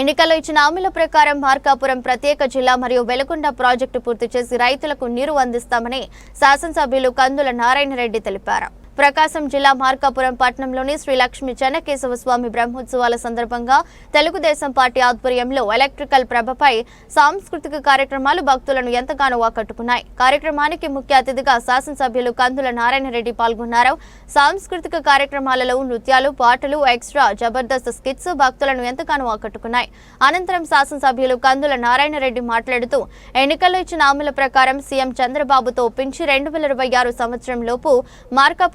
ఎన్నికల్లో ఇచ్చిన హామీల ప్రకారం మార్కాపురం ప్రత్యేక జిల్లా మరియు వెలుగొండ ప్రాజెక్టు పూర్తి చేసి రైతులకు నీరు అందిస్తామని శాసనసభ్యులు కందుల నారాయణ రెడ్డి తెలిపారు. ప్రకాశం జిల్లా మార్కాపురం పట్టణంలోని శ్రీ లక్ష్మి చెన్నకేశవ స్వామి బ్రహ్మోత్సవాల సందర్భంగా తెలుగుదేశం పార్టీ ఆధ్వర్యంలో ఎలక్ట్రికల్ ప్రభపై సాంస్కృతిక కార్యక్రమాలు భక్తులను ఎంతగానో ఆకట్టుకున్నాయి. కార్యక్రమానికి ముఖ్య అతిథిగా శాసనసభ్యులు కందుల నారాయణ రెడ్డి పాల్గొన్నారు. సాంస్కృతిక కార్యక్రమాలలో నృత్యాలు పాటలు ఎక్స్ట్రా జబర్దస్త్ స్కిట్స్ భక్తులను ఎంతగానో ఆకట్టుకున్నాయి. అనంతరం శాసనసభ్యులు కందుల నారాయణ రెడ్డి మాట్లాడుతూ ఎన్నికల్లో ఇచ్చిన హామీల ప్రకారం సీఎం చంద్రబాబుతో ఒప్పించి రెండు వేల ఇరవై ఆరు సంవత్సరం లోపు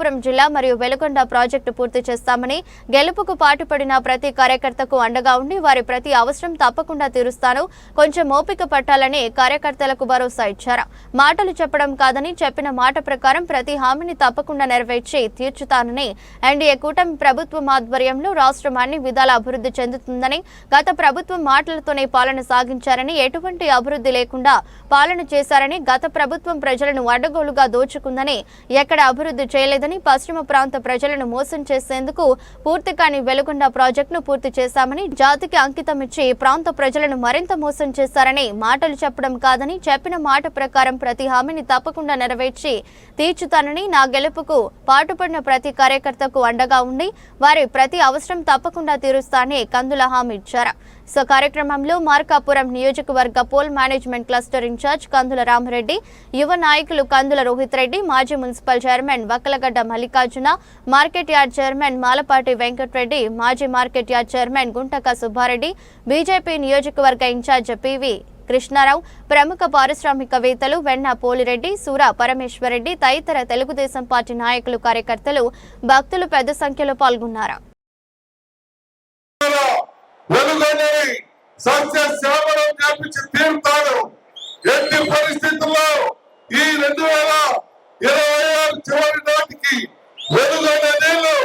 మార్కాపురం జిల్లా మరియు వెలుగొండ ప్రాజెక్టు పూర్తి చేస్తామని గెలుపుకు పాటుపడిన ప్రతి కార్యకర్తకు అండగా ఉండి వారి ప్రతి అవసరం తప్పకుండా తీరుస్తాను కొంచెం ఓపిక పట్టాలని కార్యకర్తలకు భరోసా ఇచ్చారు. మాటలు చెప్పడం కాదని చెప్పిన మాట ప్రకారం ప్రతి హామీని తప్పకుండా నెరవేర్చి తీర్చుతానని ఎన్డీఏ కూటమి ప్రభుత్వం ఆధ్వర్యంలో రాష్ట్రం అన్ని విధాల అభివృద్ధి చెందుతుందని గత ప్రభుత్వం మాటలతోనే పాలన సాగించారని ఎటువంటి అభివృద్ధి లేకుండా పాలన చేశారని గత ప్రభుత్వం ప్రజలను అడ్డగోలుగా దోచుకుందని ఎక్కడ అభివృద్ధి చేయలేదని పశ్చిమ ప్రాంత ప్రజలను మోసం చేసేందుకు పూర్తి కాని వెలుగొండ ప్రాజెక్టును పూర్తి చేశామని జాతికి అంకితం ఇచ్చి ప్రాంత ప్రజలను మరింత మోసం చేశారని మాటలు చెప్పడం కాదని చెప్పిన మాట ప్రకారం ప్రతి హామీని తప్పకుండా నెరవేర్చి తీర్చుతానని నా గెలుపుకు పాటుపడిన ప్రతి కార్యకర్తకు అండగా ఉండి వారి ప్రతి అవసరం తప్పకుండా తీరుస్తానని కందుల హామీ ఇచ్చారు. సో కార్యక్రమంలో మార్కాపురం నియోజకవర్గ poll management cluster incharge Kandula Ramareddy యువ నాయకులు కందుల రోహిత్ రెడ్డి మాజీ municipal chairman Vakkalagadda Mallikarjuna market yard chairman Malapati Venkatareddy మాజీ market yard chairman Guntaka Subbareddy BJP నియోజకవర్గ ఇన్ఛార్జ్ పివి కృష్ణారావు ప్రముఖ పారిశ్రామికవేత్తలు వెన్న పోలిరెడ్డి సూర పరమేశ్వరరెడ్డి తదితర తెలుగుదేశం పార్టీ నాయకులు కార్యకర్తలు భక్తులు పెద్ద సంఖ్యలో పాల్గొన్నారు? వెలుగొండని సస్య శ్యామలం కల్పించి తీరుతాను ఎట్టి పరిస్థితుల్లో ఈ రెండు వేల ఇరవై ఆరు చివరి నాటికి వెలుగొండ నీళ్ళు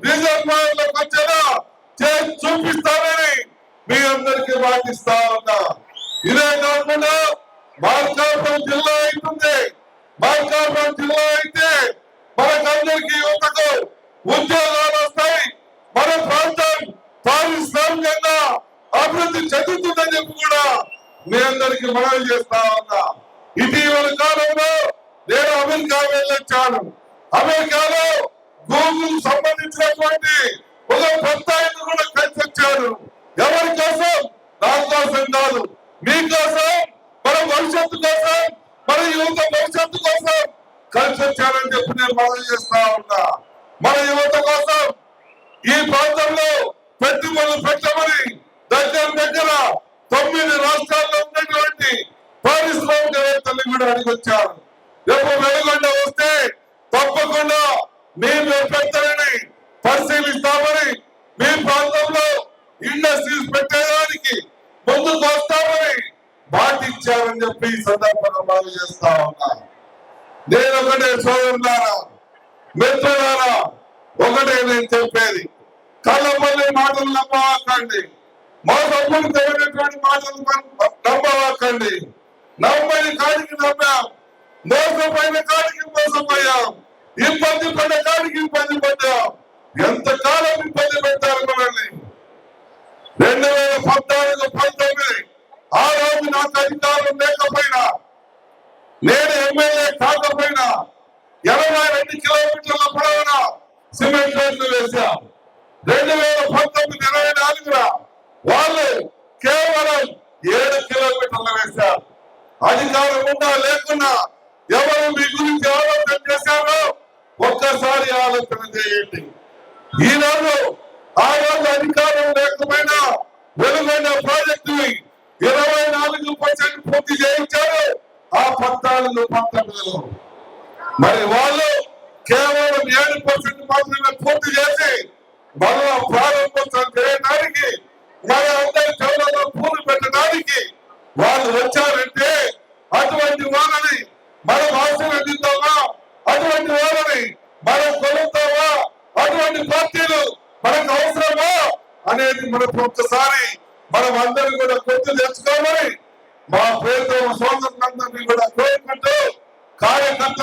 రిజర్వాయర్లకు వచ్చేలా చేసి చూపిస్తానని మీ అందరికీ మాటిస్తా ఉన్నా. ఇదే కాకుండా మార్కాపురం జిల్లా అవుతుంది మార్కాపురం జిల్లా అయితే మనకందరికీ యువతకు ఉద్యోగాలు వస్తాయి మన ప్రాంతం పారిశ్రామికంగా అభివృద్ధి చెందుతుందని చెప్పి కూడా మీ అందరికి మనవి చేస్తా ఉన్నా. ఇటీవల కాలంలో నేను అమెరికా వెళ్ళొచ్చాను అమెరికాలో గూగుల్ సంబంధించినటువంటి ఒక పెద్ద ఆయన కూడా కలిసి వచ్చారు ఎవరి కోసం? నా కోసం కాదు. మీకోసం మన భవిష్యత్తు కోసం మన యువత భవిష్యత్తు కోసం కలిసి వచ్చారని చెప్పి నేను మనవి చేస్తా ఉన్నా. మన యువత కోసం ఈ ప్రాంతంలో పెట్టుబడులు పెట్టమని దగ్గర దగ్గర తొమ్మిది రాష్ట్రాల్లో ఉన్నటువంటి పారిశ్రామికవేత్తలు కూడా అడిగొచ్చారు. రేపు వెలుగొండ వస్తే తప్పకుండా మేము పెద్దలని పరిశీలిస్తామని మీ ప్రాంతంలో ఇండస్ట్రీస్ పెట్టేదానికి ముందుకు వస్తామని మాటిచ్చారని చెప్పి ఈ సందర్భంగా మనం చేస్తా ఉన్నా. నేను ఒకటే సోదరులారా మిత్రులారా ఒకటే నేను చెప్పేది. కళ్ళపల్లి మాటలు నమ్మకండి. మా తప్పులు తెలియనటువంటి మాటలు నమ్మవాకండి నమ్మని కాడికి నమ్మాం. మోసపోయిన కాడికి మోసపోయాం. ఇబ్బంది పడ్డ కాడికి ఇబ్బంది పడ్డాం. ఎంత కాలం ఇబ్బంది పెట్టారు మనల్ని? రెండు వేల పద్నాలుగు పంతొమ్మిది. ఆ రోజు నాకు అధికారం లేకపోయినా నేను ఎమ్మెల్యే కాకపోయినా ఎనభై రెండు కిలోమీటర్ల పొడవున సిమెంట్ రోడ్లు వేశాం. రెండు వేల పంతొమ్మిది ఇరవై నాలుగున వాళ్ళు కేవలం ఏడు కిలోమీటర్లు వేశారు అధికారం ఉన్నా లేకున్నా ఎవరు మీ గురించి ఆలోచన చేశారో ఒక్కసారి ఆలోచన చేయండి. ఈనాడు ఆ రోజు అధికారం లేకపోయినా వెలుగైన ప్రాజెక్టు ఇరవై నాలుగు పర్సెంట్ పూర్తి చేయించారు ఆ పద్నాలుగు పంతొమ్మిదిలో. మరి వాళ్ళు కేవలం ఏడు పర్సెంట్ మాత్రమే పూర్తి చేసి అనేది మనకు ఒక్కసారి మనం అందరం కూడా గుర్తు తెచ్చుకోమని మా ప్రియతమ సోదరులందరినీ కూడా కోరుకుంటూ కార్యకర్త